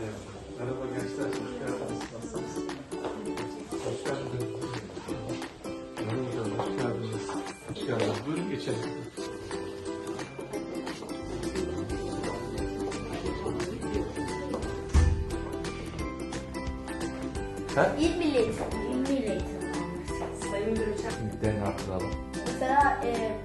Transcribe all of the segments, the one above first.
Merhaba gençler, hoş geldiniz. Nasılsınız? Hoş geldiniz. Merhaba, hoş geldiniz. Hoş geldiniz. Buyurun geçelim. Ha? İl milli eğitim. İl milli eğitim almışsınız. Sayın Müdürüm, DNA kuralım. Mesela e,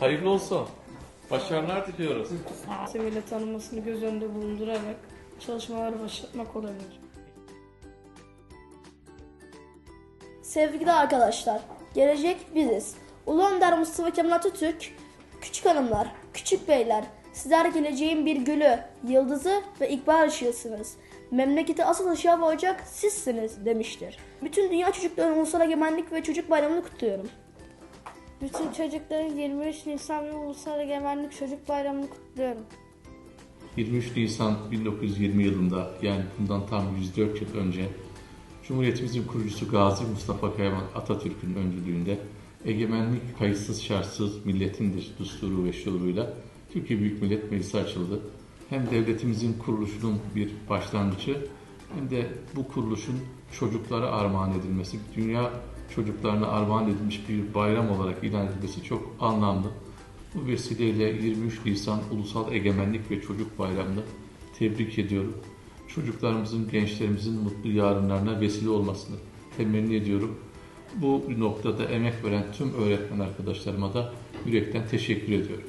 Hayırlı olsun. Başarılar diliyoruz. seviyeyle tanınmasını göz önünde bulundurarak çalışmaları başlatmak olabilir. Sevgili arkadaşlar, gelecek biziz. Ulu Önder Mustafa Kemal Atatürk, küçük hanımlar, küçük beyler, sizler geleceğin bir gülü, yıldızı ve ikbal ışığısınız. Memleketi asıl ışığa boğacak sizsiniz demiştir. Bütün dünya çocuklarının Ulusal Egemenlik ve Çocuk Bayramı'nı kutluyorum. Bütün çocukların 23 Nisan ve Ulusal Egemenlik Çocuk Bayramı'nı kutluyorum. 23 Nisan 1920 yılında yani bundan tam 104 yıl önce Cumhuriyetimizin kurucusu Gazi Mustafa Kemal Atatürk'ün öncülüğünde egemenlik kayıtsız şartsız milletindir düsturu ve şuuruyla Türkiye Büyük Millet Meclisi açıldı. Hem devletimizin kuruluşunun bir başlangıcı hem de bu kuruluşun çocuklara armağan edilmesi, dünya çocuklarına armağan edilmiş bir bayram olarak ilan edilmesi çok anlamlı. Bu vesileyle 23 Nisan Ulusal Egemenlik ve Çocuk Bayramı'nı tebrik ediyorum. Çocuklarımızın, gençlerimizin mutlu yarınlarına vesile olmasını temenni ediyorum. Bu noktada emek veren tüm öğretmen arkadaşlarıma da yürekten teşekkür ediyorum.